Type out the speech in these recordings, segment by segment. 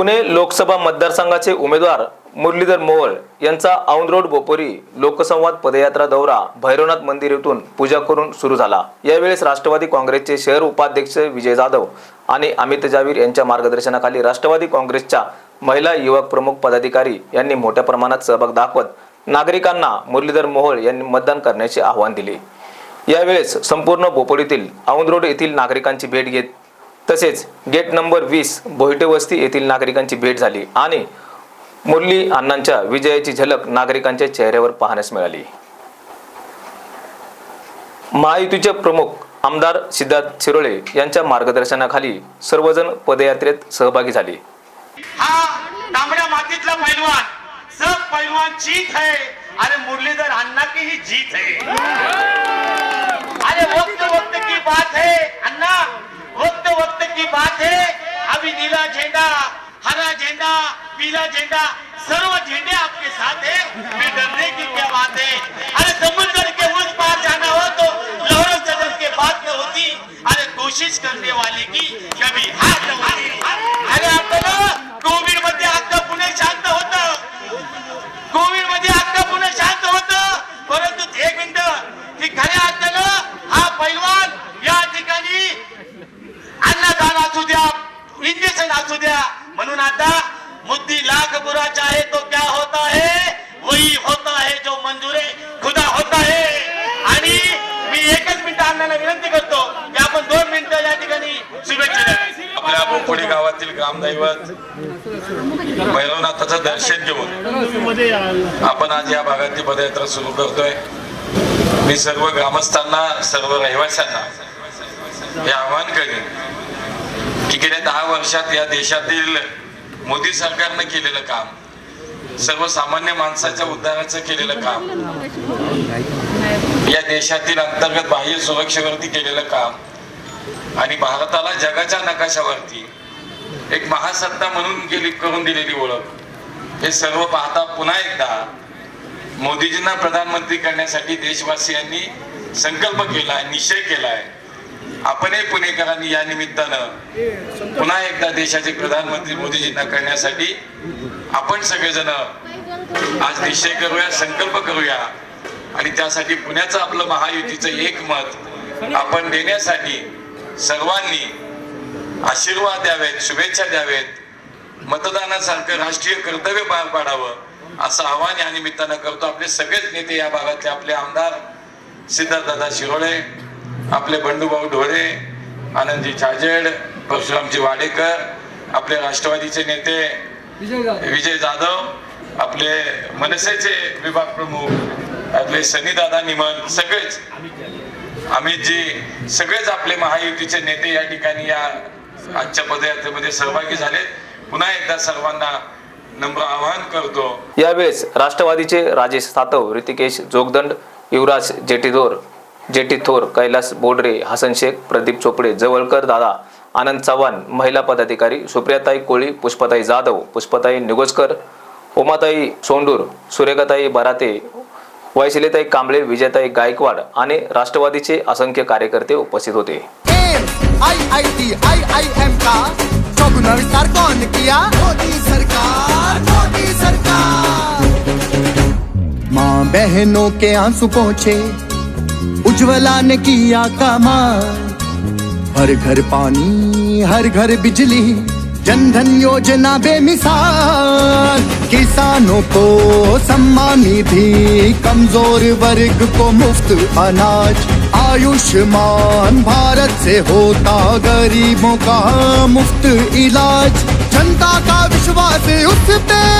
पुणे लोकसभा मतदारसंघाचे उमेदवार मुरलीधर मोहोळ यांचा औंध रोड बोपोरी लोकसंवाद पदयात्रा दौरा भैरवनाथ मंदिर येथून पूजा करून सुरू झाला. यावेळेस राष्ट्रवादी काँग्रेसचे शहर उपाध्यक्ष विजय जाधव आणि अमित जावीर यांच्या मार्गदर्शनाखाली राष्ट्रवादी काँग्रेसच्या महिला युवक प्रमुख पदाधिकारी यांनी मोठ्या प्रमाणात सहभाग दाखवत नागरिकांना मुरलीधर मोहोळ यांनी मतदान करण्याचे आवाहन दिले. यावेळेस संपूर्ण बोपोडीतील औंध रोड येथील नागरिकांची भेट घेत तसेच गेट नंबर वीस बोहिटे वस्ती येथील नागरिकांची भेट झाली आणि मुरली अण्णांच्या विजयाची झलक नागरिकांच्या चेहऱ्यावर पाहण्यास मिळाली. महायुतीचे प्रमुख आमदार सिद्धार्थ शिरोळे यांच्या मार्गदर्शनाखाली सर्वजण पदयात्रेत सहभागी झाले. हा तांबड्या मातीतला पैलवान सब पैलवान जीत है. अरे मुरलीधर अन्ना की ही जीत है. अरे वक्त वक्त की बात है अन्ना वक्त वक्त की बात है। अभी नीला झेंडा हरा झेंडा पीला झेंडा सर्व झेंडे आपके साथ है। मैं डरने की क्या बात है? अरे समुद्र के उस पार जाना हो तो लहरों सदन के बात में होती। अरे कोशिश करने वाले की कभी हार न होती अरे आपल्याला कोविडमध्ये अख्खा पुणे शांत होत कोविडमध्ये अख्खा पुणे शांत होत परंतु एक मिनिट की खऱ्या अर्थानं हा पैलवान या ठिकाणी अन्नदान असू द्या इंजेक्शन असू द्या. म्हणून आता मुद्दी लाख बुरा चाहे तो क्या होता है? वही होता है जो मंजूर है खुदा होता है. आणि मी एकच मिनिट अण्णाला विनंती करतो की आपण दोन मिनिटं या ठिकाणी शुभेच्छा आपल्या बोपोडी गावातील ग्रामदैवत भैरवनाथाचं दर्शन घेऊन आपण आज या भागातली पदयात्रा सुरू करतोय. मी सर्व ग्रामस्थांना सर्व रहिवाशांना हे आवाहन करेन की गेल्या दहा वर्षात या देशातील मोदी सरकारनं केलेलं काम सर्वसामान्य माणसाच्या उद्धाराचं केलेलं काम या देशातील अंतर्गत बाह्य सुरक्षेवरती केलेलं काम आणि भारताला जगाच्या नकाशावरती एक महासत्ता म्हणून गेली करून दिलेली ओळख हे सर्व पाहता पुन्हा एकदा मोदीजींना प्रधानमंत्री करण्यासाठी देशवासियांनी संकल्प केलाय निश्चय केला आहे आपणही पुणेकरांनी या निमित्तानं पुन्हा एकदा देशाचे प्रधानमंत्री मोदीजींना करण्यासाठी आपण सगळेजण आज निश्चय करूया संकल्प करूया. आणि त्यासाठी पुण्याचं आपलं महायुतीचं एक मत आपण देण्यासाठी सर्वांनी आशीर्वाद द्यावेत शुभेच्छा द्यावेत. मतदानासारखं राष्ट्रीय कर्तव्य पार पाडावं असं आव्हान या निमित्तानं करतो. आपले सगळेच नेते या भागातले आपले आमदार सिद्धार्थदादा शिरोळे आपले बंडूभाऊ ढोरे आनंदजी छाजेड परशुरामजी वाडेकर आपले राष्ट्रवादीचे नेते विजय जाधव. आपले मनसेचे विभाग प्रमुख आपले सनीदादा निमन सगळेच. अमितजी सगळेच आपले महायुतीचे नेते या ठिकाणी या आजच्या पदयात्रेमध्ये सहभागी झाले. पुन्हा एकदा सर्वांना नम्र आवाहन करतो. यावेळेस राष्ट्रवादीचे राजेश सातव ऋतिकेश जोगदंड युवराज जेटीथोर जेटी थोर कैलास बोडरे हसन शेख प्रदीप चोपडे जवळकर दादा आनंद चव्हाण महिला पदाधिकारी सुप्रियाताई कोळी पुष्पताई जाधव पुष्पताई निगोजकर उमाताई सोंडूर सुरेखाताई बराते वैशिलेताई कांबळे विजयताई गायकवाड आणि राष्ट्रवादीचे असंख्य कार्यकर्ते उपस्थित होते. आई I T I I am का? मोदी सरकार मोदी सरकार. माँ बहनों के आंसू पहुँचे उज्ज्वला ने किया कमाल हर घर पानी, हर घर बिजली जन धन योजना बेमिसाल। किसानों को सम्मान निधि, कमज़ोर वर्ग को मुफ़्त अनाज। आयुष्मान भारत से होता गरीबों का मुफ़्त इलाज। जनता का विश्वास उस पे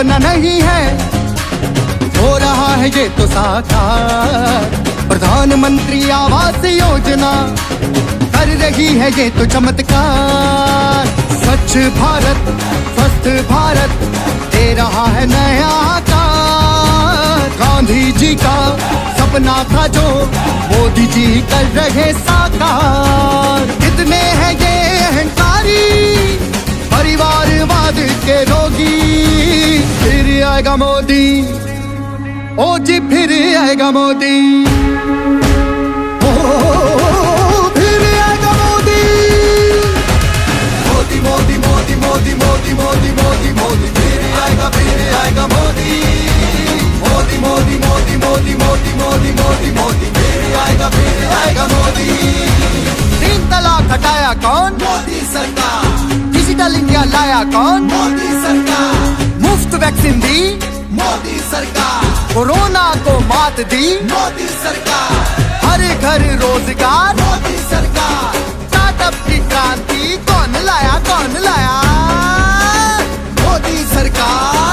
सपना नहीं है। हो रहा है ये तो साकार। प्रधानमंत्री आवास योजना कर रही है ये तो चमत्कार। स्वच्छ भारत, स्वस्थ भारत दे रहा है नया आकार। गांधी जी का सपना था जो मोदी जी कर रहे साकार। कितने हैं ये अहंकारी? परिवारवाद के रोगी। आएगा मोदी ओ जी फिर आएगा मोदी ओ, फिर आएगा मोदी मोदी मोदी मोदी मोदी मोदी मोदी मोदी मोदी फिर आएगा फिर आएगा मोदी मोदी मोदी मोदी मोदी मोदी मोदी मोदी मोदी फिर आएगा फिर आएगा मोदी तीन तलाक हटाया कौन मोदी सरकार डिजिटल इंडिया लाया कौन कोरोना को मात दी। मोदी सरकार। हर घर रोज़गार। मोदी सरकार। स्टार्टअप की क्रांति कौन लाया कौन लाया? मोदी सरकार।